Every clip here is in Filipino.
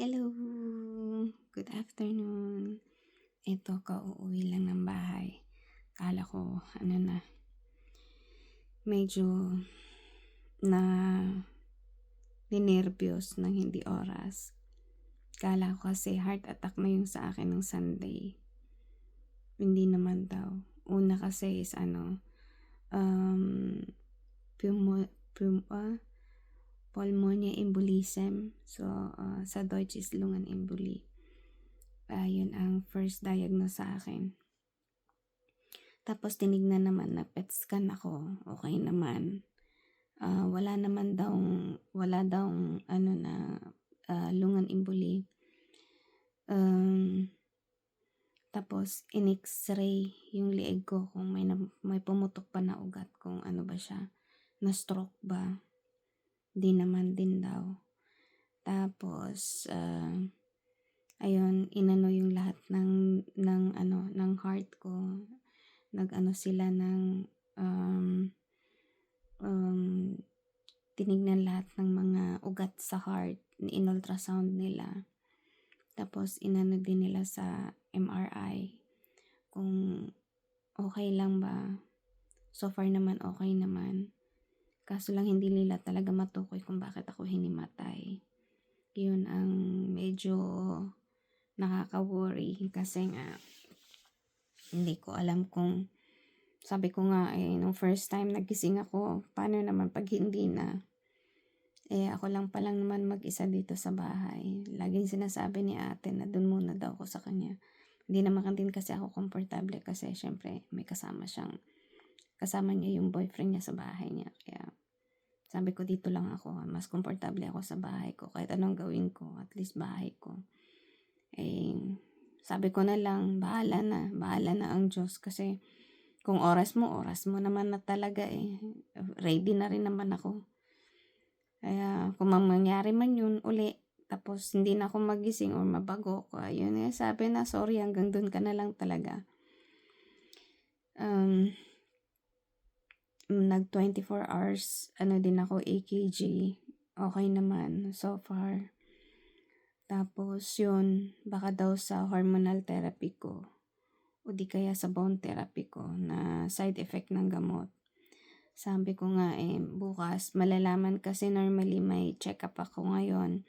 Hello! Good afternoon. Ito, kauuwi lang ng bahay. Kala ko, ano na, medyo na ninervyos ng hindi oras. Kala ko kasi heart attack na yung sa akin ng Sunday. Hindi naman daw. Una kasi is ano, um, pumo, pum, ah, pulmonary embolism. So, uh, sa Deutsch is Lungenemboli. Uh, yun ang first diagnose sa akin. Tapos tinignan naman na PET scan ako. Okay naman. Uh, wala naman daw, wala daw ano na uh, lungan emboli. Um, tapos in x-ray yung lieg ko kung may, na, may pumutok pa na ugat kung ano ba siya. Na stroke ba Di naman din daw. Tapos, uh, ayun, inano yung lahat ng, ng, ano, ng heart ko. Nag-ano sila ng, um, um, tinignan lahat ng mga ugat sa heart. In-ultrasound nila. Tapos, inano din nila sa MRI. Kung okay lang ba. So far naman, okay naman. Kaso lang hindi nila talaga matukoy kung bakit ako hinimatay. Yun ang medyo nakaka-worry kasi nga hindi ko alam kung sabi ko nga eh, nung first time nagising ako, paano naman pag hindi na? Eh, ako lang palang naman mag-isa dito sa bahay. Laging sinasabi ni ate na dun muna daw ako sa kanya. Hindi naman din kasi ako komportable kasi syempre may kasama siyang kasama niya yung boyfriend niya sa bahay niya. Kaya sabi ko dito lang ako, mas komportable ako sa bahay ko. Kahit anong gawin ko, at least bahay ko. Eh, sabi ko na lang, bahala na, bahala na ang Diyos. Kasi kung oras mo, oras mo naman na talaga eh. Ready na rin naman ako. Kaya kung mangyari man yun uli, tapos hindi na ako magising or mabago ko, ayun eh, sabi na sorry, hanggang dun ka na lang talaga. Um, nag 24 hours, ano din ako, AKG. Okay naman, so far. Tapos yun, baka daw sa hormonal therapy ko. O di kaya sa bone therapy ko na side effect ng gamot. Sabi ko nga eh, bukas malalaman kasi normally may check-up ako ngayon.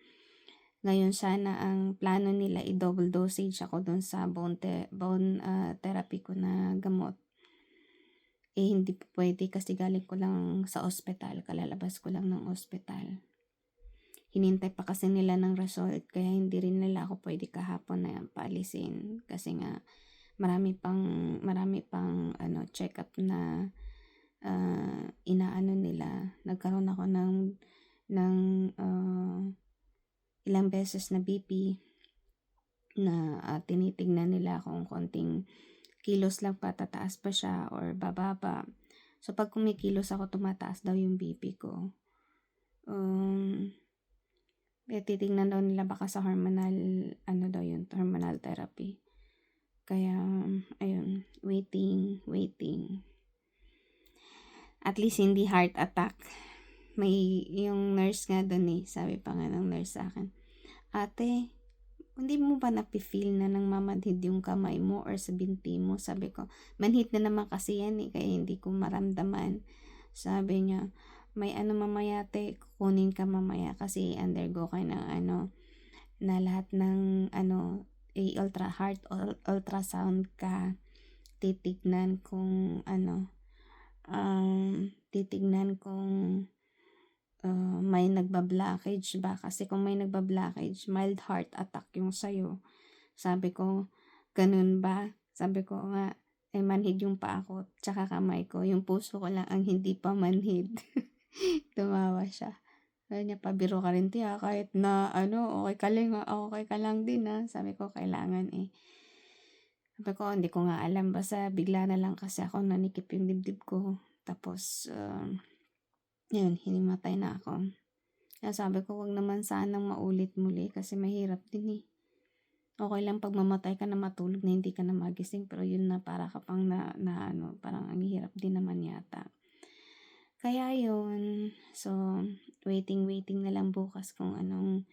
Ngayon sana ang plano nila i-double dosage ako dun sa bone, te- bone uh, therapy ko na gamot eh hindi pwede kasi galing ko lang sa ospital, kalalabas ko lang ng ospital. Hinintay pa kasi nila ng result kaya hindi rin nila ako pwede kahapon na paalisin kasi nga marami pang marami pang ano check up na uh, inaano nila. Nagkaroon ako ng ng uh, ilang beses na BP na uh, tinitingnan nila kung konting kilos lang patataas pa siya or bababa. So, pag kumikilos ako, tumataas daw yung BP ko. Um, eh, titignan daw nila baka sa hormonal, ano daw yun, hormonal therapy. Kaya, ayun, waiting, waiting. At least hindi heart attack. May, yung nurse nga doon eh, sabi pa nga ng nurse sa akin, Ate, hindi mo ba napifeel na nang mamanhid yung kamay mo or sa binti mo? Sabi ko, manhid na naman kasi yan eh, kaya hindi ko maramdaman. Sabi niya, may ano mamaya te, kukunin ka mamaya kasi undergo ka ng ano, na lahat ng ano, a ultra heart ultrasound ka titignan kung ano um, titignan kung uh, may nagba-blockage ba? Kasi kung may nagba-blockage, mild heart attack yung sa'yo. Sabi ko, ganun ba? Sabi ko nga, eh manhid yung pa ako, tsaka kamay ko. Yung puso ko lang ang hindi pa manhid. Tumawa siya. Sabi niya, pabiro ka rin tiya, kahit na, ano, okay ka lang, okay ka lang din, ha. Sabi ko, kailangan eh. Sabi ko, hindi ko nga alam, basta bigla na lang kasi ako nanikip yung dibdib ko. Tapos, uh, yun, hinimatay na ako. Kaya sabi ko, wag naman sanang maulit muli kasi mahirap din eh. Okay lang pag mamatay ka na matulog na hindi ka na magising pero yun na para ka pang na, na ano, parang ang hirap din naman yata. Kaya yun, so waiting waiting na lang bukas kung anong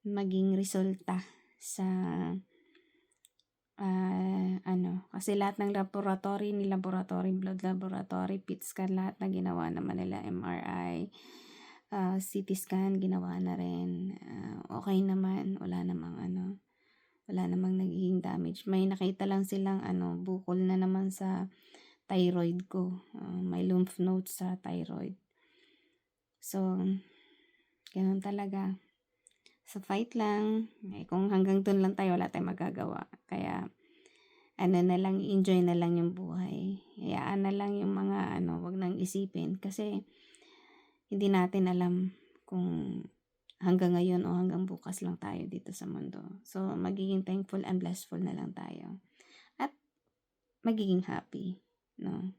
maging resulta sa ah, ano, kasi lahat ng laboratory, ni laboratory, blood laboratory, PET scan, lahat na ginawa naman nila, MRI, ah, CT scan, ginawa na rin. Ah, okay naman, wala namang ano, wala namang nagiging damage. May nakita lang silang ano, bukol na naman sa thyroid ko. Ah, may lymph nodes sa thyroid. So, ganun talaga. Sa fight lang, eh, kung hanggang dun lang tayo, wala tayong magagawa. Kaya, ano na lang, enjoy na lang yung buhay. Hayaan na lang yung mga ano, wag nang isipin. Kasi, hindi natin alam kung hanggang ngayon o hanggang bukas lang tayo dito sa mundo. So, magiging thankful and blessful na lang tayo. At, magiging happy, no?